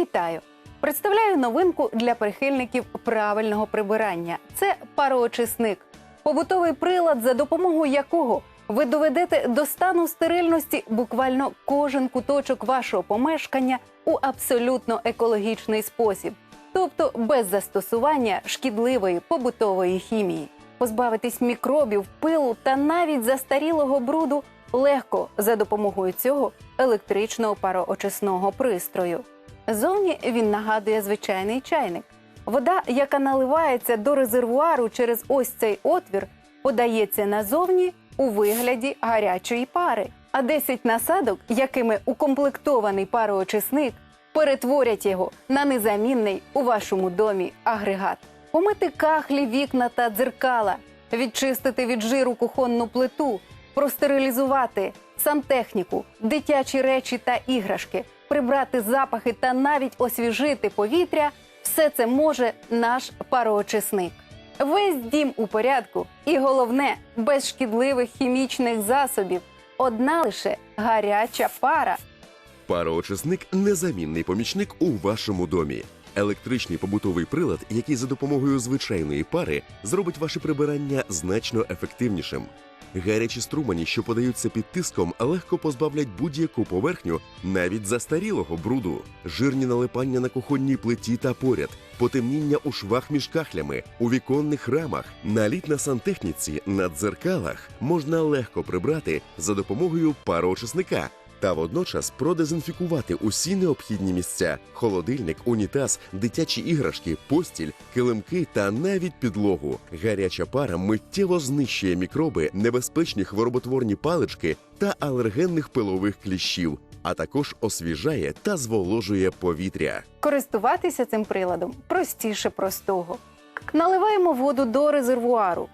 Вітаю! Представляю новинку для прихильників правильного прибирання. Це пароочисник, побутовий прилад, за допомогою якого ви доведете до стану стерильності буквально кожен куточок вашого помешкання у абсолютно екологічний спосіб, тобто без застосування шкідливої побутової хімії. Позбавитись мікробів, пилу та навіть застарілого бруду легко за допомогою цього електричного пароочисного пристрою. Зовні він нагадує звичайний чайник. Вода, яка наливається до резервуару через ось цей отвір, подається назовні у вигляді гарячої пари. А 10 насадок, якими укомплектований пароочисник, перетворять його на незамінний у вашому домі агрегат. Помити кахлі, вікна та дзеркала, відчистити від жиру кухонну плиту, простерилізувати сантехніку, дитячі речі та іграшки, прибрати запахи та навіть освіжити повітря все це може наш пароочисник. Весь дім у порядку, і головне, без шкідливих хімічних засобів. Одна лише гаряча пара. Пароочисник незамінний помічник у вашому домі. Електричний побутовий прилад, який за допомогою звичайної пари зробить ваше прибирання значно ефективнішим. Гарячі струмані, що подаються під тиском, легко позбавлять будь-яку поверхню, навіть застарілого бруду, жирні налипання на кухонній плиті та поряд, потемніння у швах між кахлями, у віконних рамах, наліт на сантехніці, на дзеркалах можна легко прибрати за допомогою пароочисника та водночас продезінфікувати усі необхідні місця: холодильник, унітаз, дитячі іграшки, постіль, килимки та навіть підлогу. Гаряча пара миттєво знищує мікроби, небезпечні хвороботворні палички та алергенних пилових кліщів, а також освіжає та зволожує повітря. Користуватися цим приладом простіше простого. Наливаємо воду до резервуару.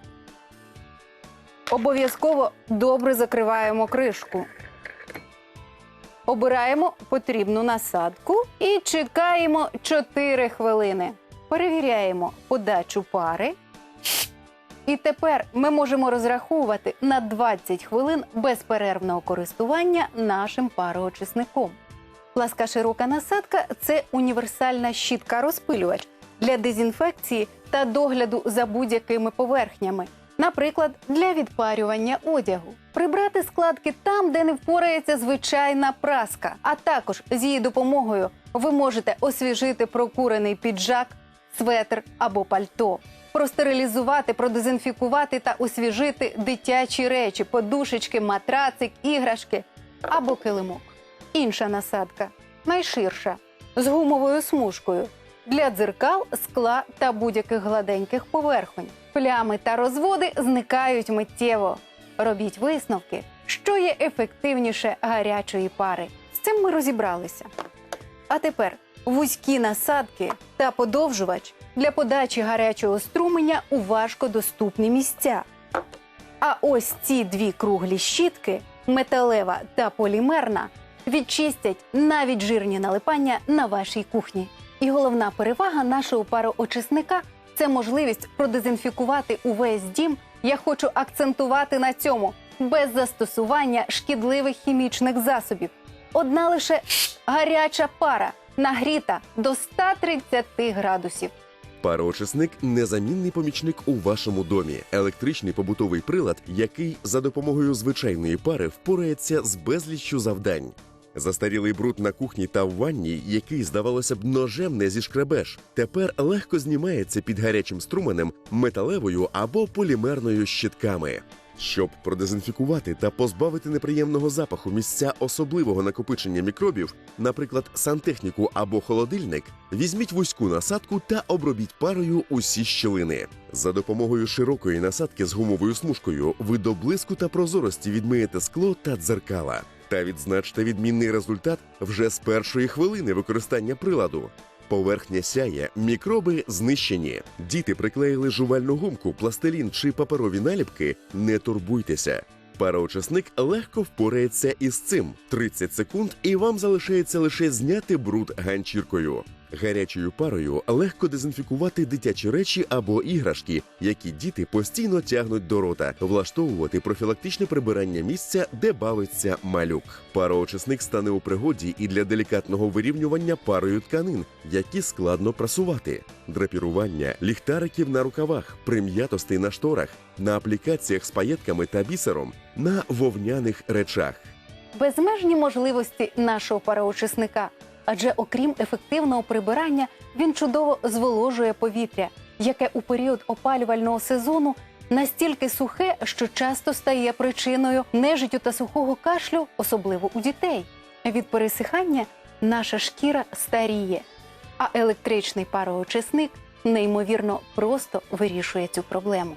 Обов'язково добре закриваємо кришку. Обираємо потрібну насадку і чекаємо 4 хвилини. Перевіряємо подачу пари. І тепер ми можемо розраховувати на 20 хвилин безперервного користування нашим пароочисником. Пласка широка насадка це універсальна щітка-розпилювач для дезінфекції та догляду за будь-якими поверхнями, наприклад, для відпарювання одягу. Прибрати складки там, де не впорається звичайна праска. А також з її допомогою ви можете освіжити прокурений піджак, светр або пальто, простерилізувати, продезінфікувати та освіжити дитячі речі, подушечки, матрацик, іграшки або килимок. Інша насадка найширша з гумовою смужкою для дзеркал, скла та будь-яких гладеньких поверхонь. Плями та розводи зникають миттєво. Робіть висновки, що є ефективніше гарячої пари. З цим ми розібралися. А тепер вузькі насадки та подовжувач для подачі гарячого струменя у важкодоступні місця. А ось ці дві круглі щітки металева та полімерна відчистять навіть жирні налипання на вашій кухні. І головна перевага нашого пароочисника це можливість продезінфікувати увесь дім. Я хочу акцентувати на цьому без застосування шкідливих хімічних засобів. Одна лише гаряча пара нагріта до 130 градусів. Пароочисник незамінний помічник у вашому домі. Електричний побутовий прилад, який за допомогою звичайної пари впорається з безліччю завдань. Застарілий бруд на кухні та в ванні, який, здавалося б, ножем не зішкребеш, тепер легко знімається під гарячим струменем металевою або полімерною щитками. Щоб продезінфікувати та позбавити неприємного запаху місця особливого накопичення мікробів, наприклад, сантехніку або холодильник, візьміть вузьку насадку та обробіть парою усі щілини. За допомогою широкої насадки з гумовою смужкою ви до блиску та прозорості відмиєте скло та дзеркала. Та відзначте відмінний результат вже з першої хвилини використання приладу. Поверхня сяє, мікроби знищені. Діти приклеїли жувальну гумку, пластилін чи паперові наліпки. Не турбуйтеся. Пароочисник легко впорається із цим 30 секунд, і вам залишається лише зняти бруд ганчіркою. Гарячою парою легко дезінфікувати дитячі речі або іграшки, які діти постійно тягнуть до рота, влаштовувати профілактичне прибирання місця, де бавиться малюк. Пароочисник стане у пригоді і для делікатного вирівнювання парою тканин, які складно прасувати, драпірування, ліхтариків на рукавах, прим'ятостей на шторах, на аплікаціях з паєтками та бісером, на вовняних речах. безмежні можливості нашого пароочисника. Адже окрім ефективного прибирання, він чудово зволожує повітря, яке у період опалювального сезону настільки сухе, що часто стає причиною нежиттю та сухого кашлю, особливо у дітей. Від пересихання наша шкіра старіє, а електричний пароочисник неймовірно просто вирішує цю проблему.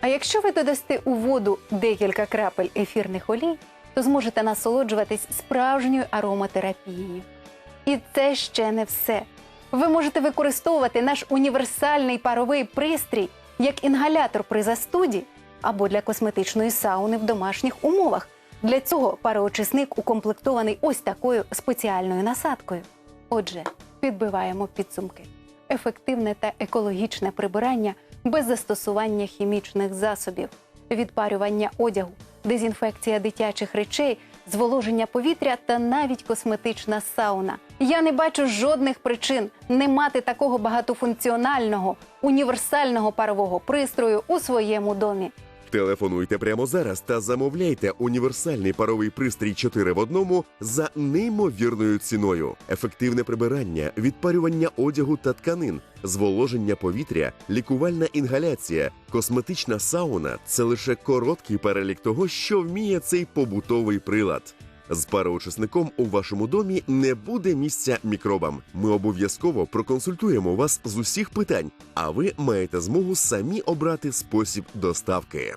А якщо ви додасте у воду декілька крапель ефірних олій, то зможете насолоджуватись справжньою ароматерапією. І це ще не все. Ви можете використовувати наш універсальний паровий пристрій як інгалятор при застуді або для косметичної сауни в домашніх умовах. Для цього пароочисник укомплектований ось такою спеціальною насадкою. Отже, підбиваємо підсумки. Ефективне та екологічне прибирання без застосування хімічних засобів, відпарювання одягу, дезінфекція дитячих речей, зволоження повітря та навіть косметична сауна. Я не бачу жодних причин не мати такого багатофункціонального універсального парового пристрою у своєму домі. Телефонуйте прямо зараз та замовляйте універсальний паровий пристрій 4 в одному за неймовірною ціною. Ефективне прибирання, відпарювання одягу та тканин, зволоження повітря, лікувальна інгаляція, косметична сауна це лише короткий перелік того, що вміє цей побутовий прилад. З пароочисником у вашому домі не буде місця мікробам. Ми обов'язково проконсультуємо вас з усіх питань, а ви маєте змогу самі обрати спосіб доставки.